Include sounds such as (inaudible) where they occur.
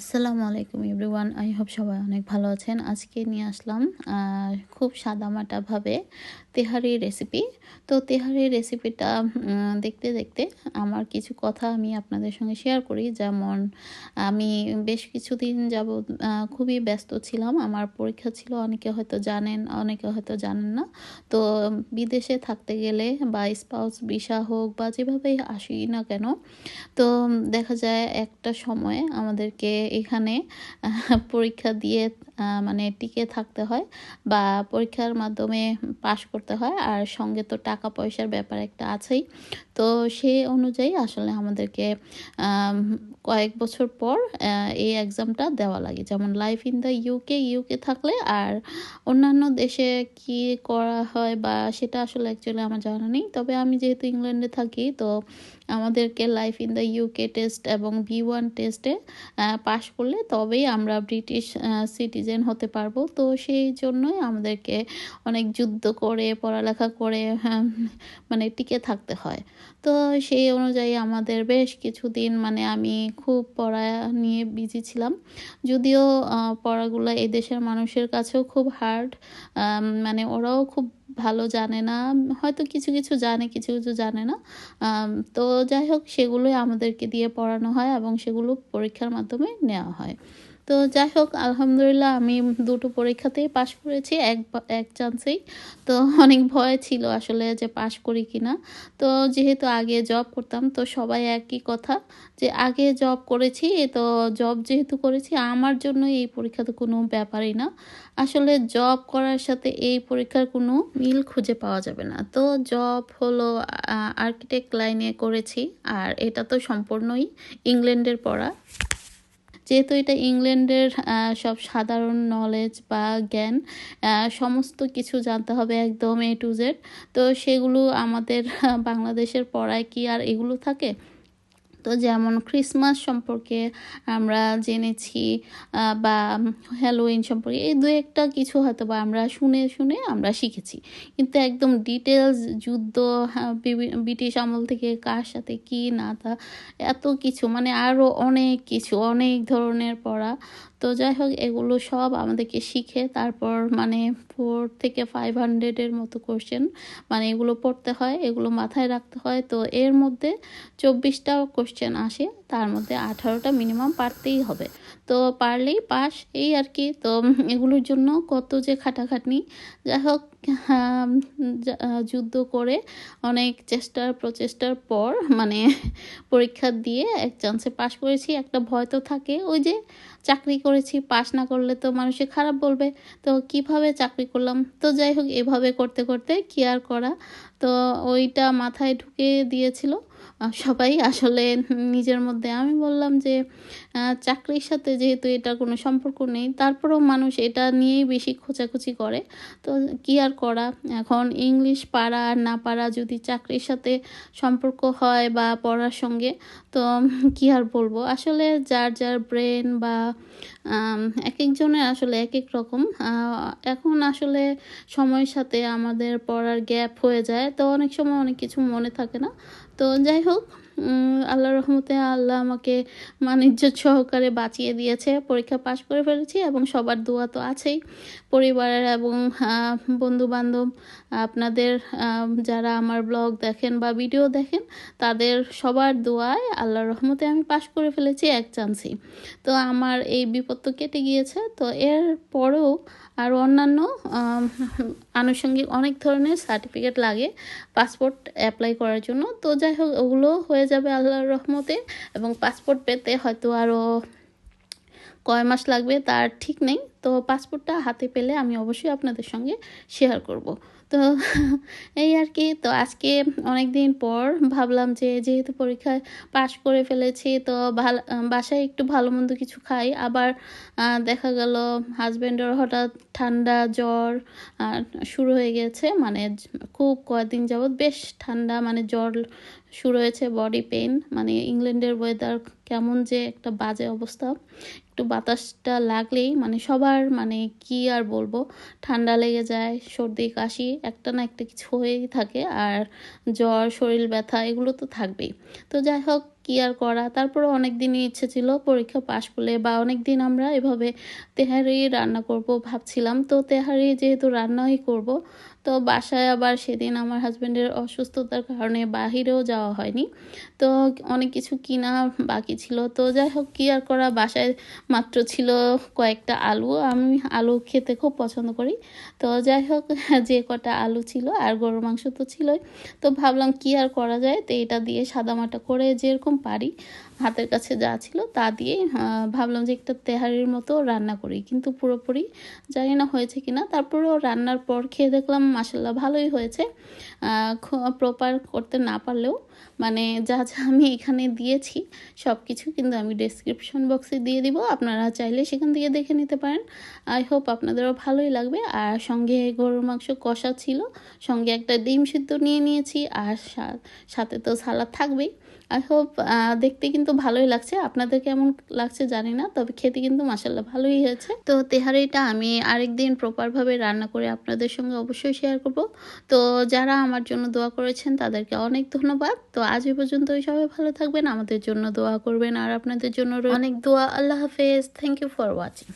আসসালামু আলাইকুম everyone, I hope সবাই অনেক ভালো আছেন। আজকে নিয়ে আসলাম খুব সাদামাটাভাবে তেহারি রেসিপি তো তেহারি রেসিপিটা দেখতে দেখতে আমার কিছু কথা আমি আপনাদের সঙ্গে শেয়ার করি। যেমন, আমি বেশ কিছুদিন যাব খুবই ব্যস্ত ছিলাম। আমার পরীক্ষা ছিল, অনেকে হয়তো জানেন, অনেকে হয়তো জানেন না। তো বিদেশে থাকতে গেলে বা স্পাউস ভিসা হোক বা যেভাবেই আসি না কেন, তো দেখা যায় একটা সময় আমাদেরকে এখানে পরীক্ষা দিয়ে মানে টিকে থাকতে হয় বা পরীক্ষার মাধ্যমে পাশ করতে হয়। আর সঙ্গে তো টাকা পয়সার ব্যাপার একটা আছেই। তো সেই অনুযায়ী আসলে আমাদেরকে কয়েক বছর পর এই এক্সামটা দেওয়া লাগে। যেমন life in the UK UK থাকলে আর অন্যান্য দেশে কি করা হয় বা সেটা আসলে অ্যাকচুয়ালি আমার জানা নেই। তবে আমি যেহেতু ইংল্যান্ডে থাকি, তো আমাদেরকে life in the UK test এবং বি ওয়ান টেস্টে পাশ করলে তবেই আমরা ব্রিটিশ সিটিজেন হতে পারব। তো সেই জন্যই আমাদেরকে অনেক যুদ্ধ করে পড়ালেখা করে হ্যাঁ, মানে টিকে থাকতে হয়। তো সেই অনুযায়ী আমাদের বেশ কিছুদিন মানে আমি খুব পড়া নিয়ে বিজি ছিলাম। যদিও পড়াগুলো এই দেশের মানুষের কাছেও খুব হার্ড মানে ওরাও খুব ভালো জানে না, হয়তো কিছু কিছু জানে, কিছু কিছু জানে না। তো যাই হোক, সেগুলোই আমাদেরকে দিয়ে পড়ানো হয় এবং সেগুলো পরীক্ষার মাধ্যমে নেওয়া হয়। তো যাই হোক, আলহামদুলিল্লাহ আমি দুটো পরীক্ষাতেই পাশ করেছি, এক এক চান্সেই। তো অনেক ভয় ছিল আসলে যে পাশ করি কি না তো যেহেতু আগে জব করতাম, তো সবাই একই কথা যে আগে জব করেছি, তো জব যেহেতু করেছি, আমার জন্য এই পরীক্ষা তো কোনো ব্যাপারই না। আসলে জব করার সাথে এই পরীক্ষার কোনো মিল খুঁজে পাওয়া যাবে না। তো জব হলো আর্কিটেক্ট লাইনে করেছি, আর এটা তো সম্পূর্ণই ইংল্যান্ডের পড়া। যেহেতু এটা ইংল্যান্ডের সব সাধারণ নলেজ বা জ্ঞান সমস্ত কিছু জানতে হবে একদম এ টু জেড তো সেগুলো আমাদের বাংলাদেশের পড়ায় কি আর এগুলো থাকে? তো যেমন ক্রিসমাস সম্পর্কে আমরা জেনেছি বা হ্যালোইন সম্পর্কে, এই দু একটা কিছু হয়তো বা আমরা শুনে শুনে আমরা শিখেছি। কিন্তু একদম ডিটেলস যুদ্ধ ব্রিটিশ আমল থেকে কার সাথে কি, না তা, এত কিছু মানে আরও অনেক কিছু, অনেক ধরনের পড়া তো যাই হোক, এগুলো সব আমাদেরকে শিখে তারপর মানে ফোর থেকে ফাইভ হান্ড্রেডের মতো কোশ্চেন মানে এগুলো পড়তে হয়, এগুলো মাথায় রাখতে হয়। তো এর মধ্যে চব্বিশটা কোশ্চেন আসে, তার মধ্যে আঠারোটা মিনিমাম পারতেই হবে। তো পারলেই পাস, এই আর কি। তো এগুলোর জন্য কত যে খাটাখাটনি। যাই হোক যুদ্ধ করে অনেক চেষ্টার প্রচেষ্টার পর মানে পরীক্ষা দিয়ে এক চান্সে পাশ করেছি। একটা ভয় তো থাকে, ওই যে চাকরি করেছি পাশ না করলে তো মানুষে খারাপ বলবে। তো কীভাবে চাকরি করলাম? তো যাই হোক, এভাবে করতে করতে কি আর করা? তো ওইটা মাথায় ঢুকে দিয়েছিল। সবাই আসলে নিজের মধ্যে। আমি বললাম যে চাকরির সাথে যেহেতু এটা কোনো সম্পর্ক নেই, তারপরেও মানুষ এটা নিয়েই বেশি খোঁচাখুচি করে। তো কি আর করা? এখন ইংলিশ পারা আর না পারা যদি চাকরির সাথে সম্পর্ক হয় বা পড়ার সঙ্গে, তো কি আর বলব? আসলে যার যার ব্রেন বা এক একজনের আসলে এক এক রকম। এখন আসলে সময়ের সাথে আমাদের পড়ার গ্যাপ হয়ে যায়। তো অনেক সময় অনেক কিছু মনে থাকে না। তো যাই হোক উম, আল্লাহর রহমতে আল্লাহ আমাকে বাণিজ্য সহকারে বাঁচিয়ে দিয়েছে। পরীক্ষা পাশ করে ফেলেছি এবং সবার দোয়া তো আছেই। পরিবারের এবং বন্ধু বান্ধব আপনাদের যারা আমার ব্লগ দেখেন বা ভিডিও দেখেন তাদের সবার দোয়ায় আল্লাহর রহমতে আমি পাশ করে ফেলেছি এক চান্সেই। তো আমার এই বিপদ তো কেটে গিয়েছে। তো এর পরেও আর অন্যান্য আনুষঙ্গিক অনেক ধরনের সার্টিফিকেট লাগে পাসপোর্ট অ্যাপ্লাই করার জন্য। তো যাই হোক ওগুলো হয়ে যাবে আল্লাহর রহমতে এবং পাসপোর্ট পেতে হয়তো আরও কয় মাস লাগবে, তার ঠিক নেই। তো পাসপোর্টটা হাতে পেলে আমি অবশ্যই আপনাদের সঙ্গে শেয়ার করব। তো (laughs) এই আর কি, তো আজকে অনেক দিন পর ভাবলাম যে যেহেতু পরীক্ষায় পাশ করে ফেলেছি, তো ভালো বাসায় একটু ভালো মন্দ কিছু খাই। আবার দেখা গেল হাজব্যান্ডের হঠাৎ ঠান্ডা জ্বর শুরু হয়ে গেছে। মানে খুব কয়েকদিন যাবৎ বেশ ঠান্ডা মানে জ্বর শুরু হয়েছে বডি পেন মানে ইংল্যান্ডের ওয়েদার কেমন যে একটা বাজে অবস্থা। একটু বাতাসটা লাগলেই মানে সবার মানে কি আর বলব, ঠান্ডা লেগে যায়, সর্দি, কাশি, একটা না একটা কিছু হয়েই থাকে। আর জ্বর, শরীর ব্যথা, এগুলো তো থাকবেই। তো যাই হোক, কি আর করা? তারপরে অনেক দিনই ইচ্ছে ছিল পরীক্ষা পাশ করলে বা অনেক দিন আমরা এভাবে তেহারি রান্না করব ভাবছিলাম। তো তেহারি যেহেতু রান্নাই করব তো বাসায় আবার সেদিন আমার হাজব্যান্ডের অসুস্থতার কারণে বাহিরেও যাওয়া হয়নি। তো অনেক কিছু কিনা বাকি ছিল। তো যাই হোক, কি আর করা? বাসায় মাত্র ছিল কয়েকটা আলু। আমি আলু খেতে খুব পছন্দ করি। তো যাই হোক, যে কটা আলু ছিল আর গরুর মাংস তো ছিলই। তো ভাবলাম কি আর করা যায়? তো এটা দিয়ে সাদামাটা করে যেরকম পারি। হাতের কাছে যা ছিল তা দিয়ে ভাবলাম যে একটা তেহারির মতো রান্না করি। কিন্তু পুরোপুরি জানি না হয়েছে কি না তারপরেও রান্নার পর খেয়ে দেখলাম মাসাল্লাহ ভালোই হয়েছে। প্রপার করতে না পারলেও মানে যা যা আমি এখানে দিয়েছি সব কিছু কিন্তু আমি ডেসক্রিপশন বক্সে দিয়ে দিব। আপনারা চাইলে সেখান থেকে দেখে নিতে পারেন। আই হোপ আপনাদেরও ভালোই লাগবে। আর সঙ্গে গরুর মাংস কষা ছিল, সঙ্গে একটা ডিম সিদ্ধ নিয়ে নিয়েছি, আর সাথে তো সালাদ থাকবেই। আই হোপ দেখতে কিন্তু ভালোই লাগছে। আপনাদের কেমন লাগছে জানি না, তবে খেতে কিন্তু মাসাল্লাহ ভালোই হয়েছে। তো তেহারিটা আমি আরেকদিন প্রপারভাবে রান্না করে আপনাদের সঙ্গে অবশ্যই শেয়ার করব। তো যারা আমার জন্য দোয়া করেছেন, তাদেরকে অনেক ধন্যবাদ। তো আজ এই পর্যন্তই। সবাই ভালো থাকবেন, আমাদের জন্য দোয়া করবেন, আর আপনাদের জন্য অনেক দোয়া। আল্লাহ হাফেজ। Thank you for watching